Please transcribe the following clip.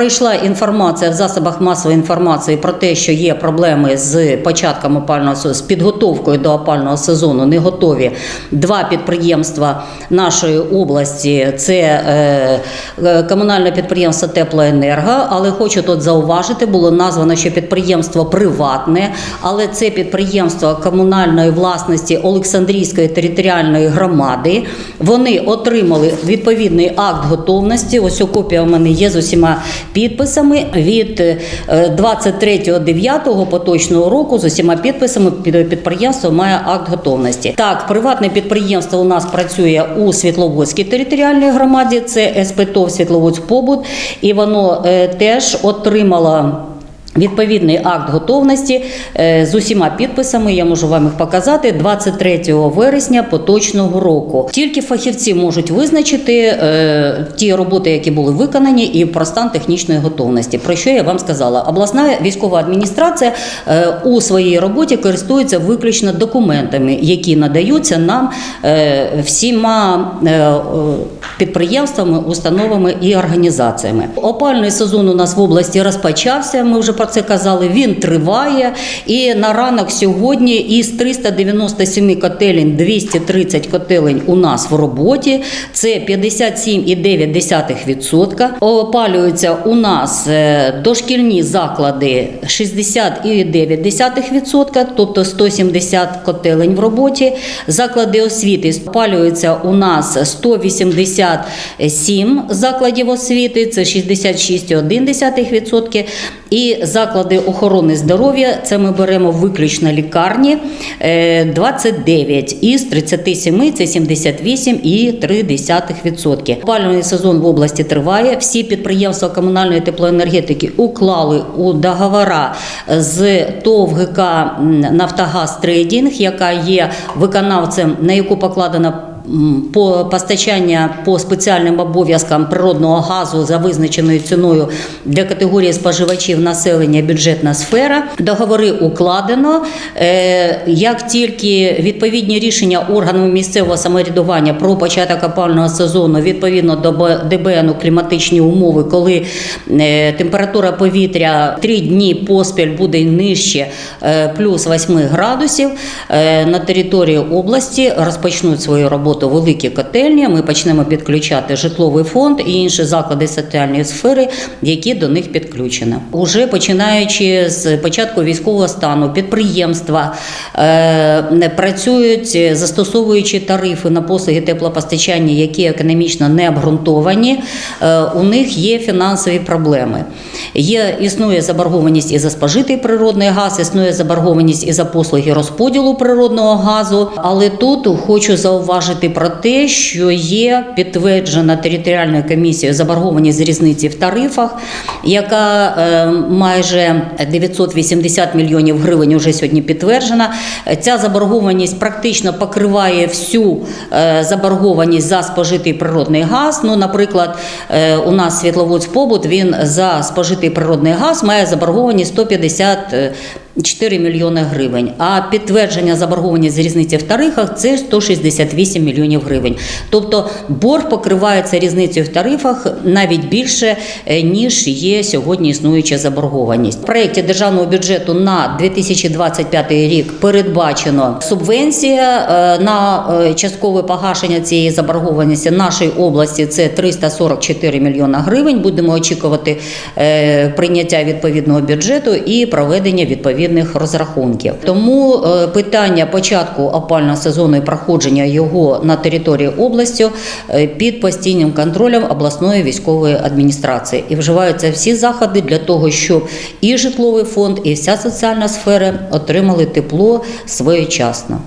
пройшла інформація в засобах масової інформації про те, що є проблеми з початком опального сезону, з підготовкою до опального сезону. Не готові два підприємства нашої області. Це е, е, комунальне підприємство Теплоенерго. Але хочу тут зауважити, було названо, що підприємство приватне, але це підприємство комунальної власності Олександрійської територіальної громади. Вони отримали відповідний акт готовності. Ось у копія у мене є з усіма підписами від е, 23.09 поточного року. З усіма підписами під- підприємство має акт готовності. Так, приватне підприємство у нас працює у Світловодській територіальній громаді. Це СПТОВ Світловодськ Побут, і воно е, теж отримало. Відповідний акт готовності е, з усіма підписами, я можу вам їх показати 23 вересня поточного року. Тільки фахівці можуть визначити е, ті роботи, які були виконані, і про стан технічної готовності. Про що я вам сказала? Обласна військова адміністрація е, у своїй роботі користується виключно документами, які надаються нам всіма підприємствами, установами і організаціями. Опальний сезон у нас в області розпочався. Ми вже про це казали. Він триває. І на ранок сьогодні із 397 котелень 230 котелень у нас в роботі. Це 57,9%. Опалюються у нас е, дошкільні заклади 60,9%, тобто 170 котелень в роботі. Заклади освіти опалюються у нас 187 закладів освіти, це 66,1%. І заклади охорони здоров'я, це ми беремо виключно лікарні, е, 29 із 37, це 78,3%. Опалювальний сезон в області триває. Всі підприємства комунальної теплоенергетики уклали у договора з ТОВ ГК Нафтогаз Трейдінг, яка є виконавцем, на яку покладено м, по постачання по спеціальним обов'язкам природного газу за визначеною ціною для категорії споживачів населення бюджетна сфера. Договори укладено. Е, Як тільки відповідні рішення органів місцевого самоврядування про початок опального сезону відповідно до Б- ДБНу кліматичні умови, коли е, температура повітря три дні поспіль буде нижче е, плюс 8 градусів, на території області розпочнуть свою роботу великі котельні. Ми почнемо підключати житловий фонд і інші заклади соціальної сфери, які до них підключені. Уже починаючи з початку військового стану, підприємства е, працюють, застосовуючи тарифи на послуги теплопостачання, які економічно не обґрунтовані. Е, у них є фінансові проблеми. Є існує заборгованість і за спожитий природний газ, існує заборгованість і за послуги розподілу природного газу. Але тут хочу зауважити про те, що є підтверджена територіальною комісією заборгованість з різниці в тарифах, яка е, майже 980 мільйонів гривень вже сьогодні підтверджена. Ця заборгованість практично покриває всю е, заборгованість за спожитий природний газ. Ну, наприклад, е, у нас Світловодськ побут він за спожитий природний газ має заборгованість 150 е, 4 мільйони гривень, а підтвердження заборгованість з різниці в тарифах це 168 мільйонів гривень. Тобто борг покривається різницею в тарифах навіть більше, е, ніж є сьогодні існуюча заборгованість. В проєкті державного бюджету на 2025 рік передбачено субвенція е, на е, часткове погашення цієї заборгованості нашої області. Це 344 мільйона гривень. Будемо очікувати прийняття відповідного бюджету і проведення відповідних розрахунків. Тому е, питання початку опального сезону і проходження його на території області е, під постійним контролем обласної військової адміністрації і вживаються всі заходи для того, щоб і житловий фонд, і вся соціальна сфера отримали тепло своєчасно.